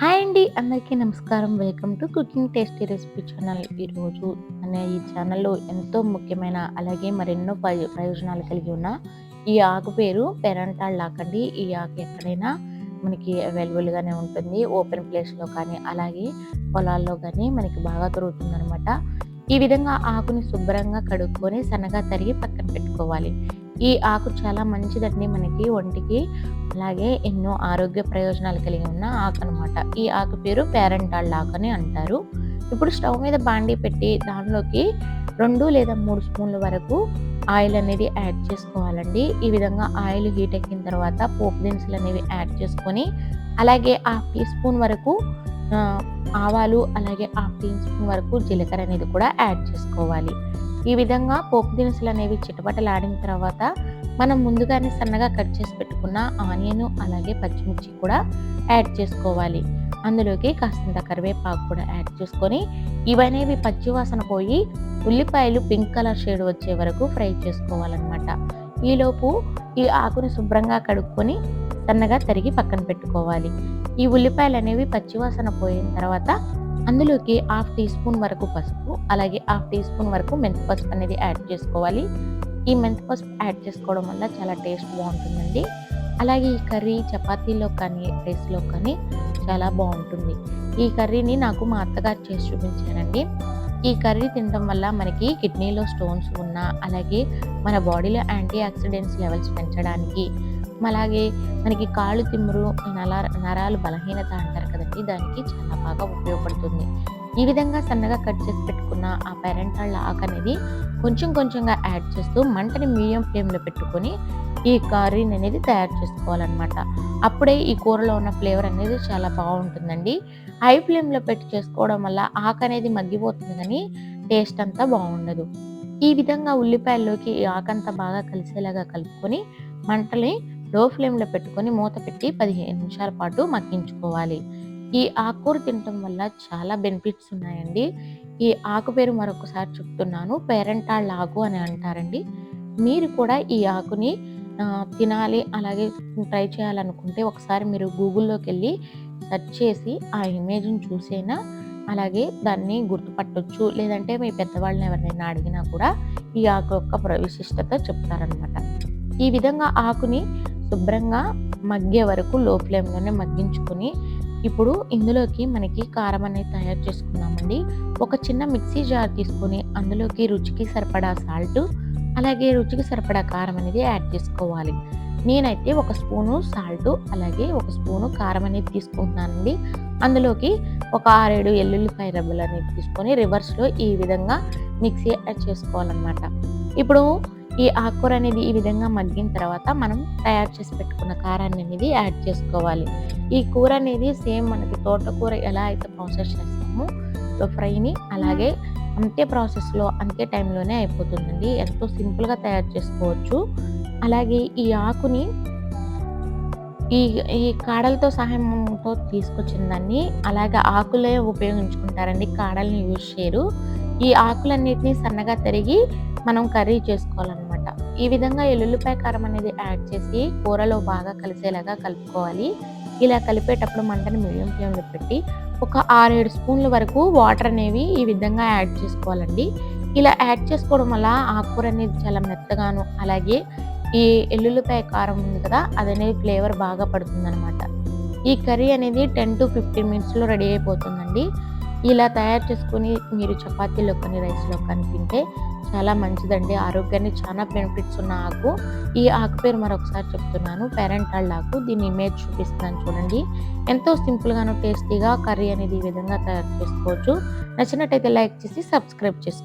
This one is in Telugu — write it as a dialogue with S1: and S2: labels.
S1: హాయ్ అండి అందరికీ నమస్కారం. Welcome to cooking tasty recipe channel. ఈరోజు అనే ఈ ఛానల్లో ఎంతో ముఖ్యమైన అలాగే మరెన్నో ప్రయోజనాలు కలిగి ఉన్న ఈ ఆకు పేరు పెరంటాల్ లాకండి ఈ ఆకు ఎక్కడైనా మనకి అవైలబుల్గానే ఉంటుంది. ఓపెన్ ప్లేస్లో కానీ అలాగే పొలాల్లో కానీ మనకి బాగా దొరుకుతుంది ఈ విధంగా ఆకుని శుభ్రంగా కడుక్కొని సన్నగా తరిగి పక్కన పెట్టుకోవాలి. ఈ ఆకు చాలా మంచిదండి మనకి ఒంటికి. అలాగే ఎన్నో ఆరోగ్య ప్రయోజనాలు కలిగి ఉన్న ఆకు అనమాట ఈ ఆకు పేరు పేరెంటాళ్ళ ఆకు అని అంటారు. ఇప్పుడు స్టవ్ మీద బాండీ పెట్టి దానిలోకి రెండు లేదా మూడు స్పూన్ల వరకు ఆయిల్ అనేది యాడ్ చేసుకోవాలండి. ఈ విధంగా ఆయిల్ హీట్ ఎక్కిన తర్వాత పోపు దినుసులు అనేవి యాడ్ చేసుకొని అలాగే హాఫ్ టీ స్పూన్ వరకు ఆవాలు అలాగే హాఫ్ టీ స్పూన్ వరకు జీలకర్ర అనేది కూడా యాడ్ చేసుకోవాలి. ఈ విధంగా పోపు దినుసులు అనేవి చిటపటలాడిన తర్వాత మనం ముందుగానే సన్నగా కట్ చేసి పెట్టుకున్న ఆనియన్ అలాగే పచ్చిమిర్చి కూడా యాడ్ చేసుకోవాలి. అందులోకి కాస్తంత కరివేపాకు కూడా యాడ్ చేసుకొని ఇవనేవి పచ్చి వాసన పోయి ఉల్లిపాయలు పింక్ కలర్ షేడ్ వచ్చే వరకు ఫ్రై చేసుకోవాలన్నమాట. ఈలోపు ఈ ఆకుని శుభ్రంగా కడుక్కొని సన్నగా తరిగి పక్కన పెట్టుకోవాలి. ఈ ఉల్లిపాయలు అనేవి పచ్చివాసన పోయిన తర్వాత అందులోకి హాఫ్ టీ స్పూన్ వరకు పసుపు అలాగే హాఫ్ టీ స్పూన్ వరకు మెంతి పసుపు అనేది యాడ్ చేసుకోవాలి. ఈ మెంతి పసుపు యాడ్ చేసుకోవడం వల్ల చాలా టేస్ట్ బాగుంటుందండి. అలాగే ఈ కర్రీ చపాతీలో కానీ రైస్లో కానీ చాలా బాగుంటుంది. ఈ కర్రీని నాకు మా అత్తగారు చేసి చూపించారండి. ఈ కర్రీ తినడం వల్ల మనకి కిడ్నీలో స్టోన్స్ ఉన్నా అలాగే మన బాడీలో యాంటీ ఆక్సిడెంట్స్ లెవెల్స్ పెంచడానికి అలాగే మనకి కాళ్ళు తిమ్మురు నల నరాలు బలహీనత అంటారు ప్రతి దానికి చాలా బాగా ఉపయోగపడుతుంది. ఈ విధంగా సన్నగా కట్ చేసి పెట్టుకున్న ఆ పేరెంటాళ్ళ ఆకు అనేది కొంచెం కొంచెంగా యాడ్ చేస్తూ మంటని మీడియం ఫ్లేమ్లో పెట్టుకొని ఈ కర్రీని అనేది తయారు చేసుకోవాలన్నమాట. అప్పుడే ఈ కూరలో ఉన్న ఫ్లేవర్ అనేది చాలా బాగుంటుందండి. హై ఫ్లేమ్లో పెట్టి చేసుకోవడం వల్ల ఆకు అనేది మగ్గిపోతుంది కానీ టేస్ట్ అంతా బాగుండదు. ఈ విధంగా ఉల్లిపాయల్లోకి ఈ ఆకంతా బాగా కలిసేలాగా కలుపుకొని మంటని లో ఫ్లేమ్లో పెట్టుకొని మూత పెట్టి పదిహేను నిమిషాల పాటు మగ్గించుకోవాలి. ఈ ఆకుకూర తినటం వల్ల చాలా బెనిఫిట్స్ ఉన్నాయండి. ఈ ఆకు పేరు మరొకసారి చెప్తున్నాను పేరెంటాళ్ళ ఆకు అని అంటారండి. మీరు కూడా ఈ ఆకుని తినాలి అలాగే ట్రై చేయాలనుకుంటే ఒకసారి మీరు గూగుల్లోకి వెళ్ళి సెర్చ్ చేసి ఆ ఇమేజ్ని చూసైనా అలాగే దాన్ని గుర్తుపట్టొచ్చు. లేదంటే మీ పెద్దవాళ్ళని ఎవరినైనా అడిగినా కూడా ఈ ఆకు యొక్క ప్ర- విశిష్టత చెప్తారనమాట. ఈ విధంగా ఆకుని శుభ్రంగా మగ్గే వరకు లో ఫ్లేమ్లోనే మగ్గించుకొని ఇప్పుడు ఇందులోకి మనకి కారం అనేది తయారు చేసుకుందామండి. ఒక చిన్న మిక్సీ జార్ తీసుకొని అందులోకి రుచికి సరిపడా సాల్ట్ అలాగే రుచికి సరిపడా కారం అనేది యాడ్ చేసుకోవాలి. నేనైతే ఒక స్పూను సాల్ట్ అలాగే ఒక స్పూను కారం అనేది తీసుకుంటున్నానండి. అందులోకి ఒక ఆరేడు ఎల్లుల్లిపాయ రబ్బలు అనేది తీసుకొని రివర్స్లో ఈ విధంగా మిక్సీ యాడ్ చేసుకోవాలన్నమాట. ఇప్పుడు ఈ ఆకుకూర అనేది ఈ విధంగా మగ్గిన తర్వాత మనం తయారు చేసి పెట్టుకున్న కారాన్ని అనేది యాడ్ చేసుకోవాలి. ఈ కూర అనేది సేమ్ మనకి తోటకూర ఎలా అయితే ప్రాసెస్ చేస్తామో సో ఫ్రైని అలాగే అంతే ప్రాసెస్లో అంతే టైంలోనే అయిపోతుందండి. ఎంతో సింపుల్గా తయారు చేసుకోవచ్చు. అలాగే ఈ ఆకుని ఈ ఈ కాడలతో సహాయంతో తీసుకొచ్చిన దాన్ని అలాగే ఆకులే ఉపయోగించుకుంటారండి. కాడల్ని యూజ్ చేయరు. ఈ ఆకులన్నిటిని సన్నగా తరిగి మనం కర్రీ చేసుకోవాలన్నమాట. ఈ విధంగా ఎల్లుల్లిపాయ కారం అనేది యాడ్ చేసి కూరలో బాగా కలిసేలాగా కలుపుకోవాలి. ఇలా కలిపేటప్పుడు మంటను మీడియం ఫ్లేమ్లో పెట్టి ఒక ఆరేడు స్పూన్ల వరకు వాటర్ అనేవి ఈ విధంగా యాడ్ చేసుకోవాలండి. ఇలా యాడ్ చేసుకోవడం వల్ల ఆకుకూర అనేది చాలా మెత్తగాను అలాగే ఈ ఎల్లుల్లిపాయ కారం ఉంది కదా అది అనేది ఫ్లేవర్ బాగా పడుతుంది అనమాట ఈ కర్రీ అనేది టెన్ టు ఫిఫ్టీన్ మినిట్స్లో రెడీ అయిపోతుందండి. ఇలా తయారు చేసుకొని మీరు చపాతీలో కొన్ని రైస్లో కనిపింటే చాలా మంచిదండి. ఆరోగ్యాన్ని చాలా బెనిఫిట్స్ ఉన్న ఆకు. ఈ ఆకు పేరు మరొకసారి చెప్తున్నాను. పేరెంటాల్ ఆకు. దీని ఇమేజ్ చూపిస్తున్నాను చూడండి. ఎంతో సింపుల్గాను టేస్టీగా కర్రీ అనేది ఈ విధంగా తయారు చేసుకోవచ్చు. నచ్చినట్టయితే లైక్ చేసి సబ్స్క్రైబ్ చేసుకోండి.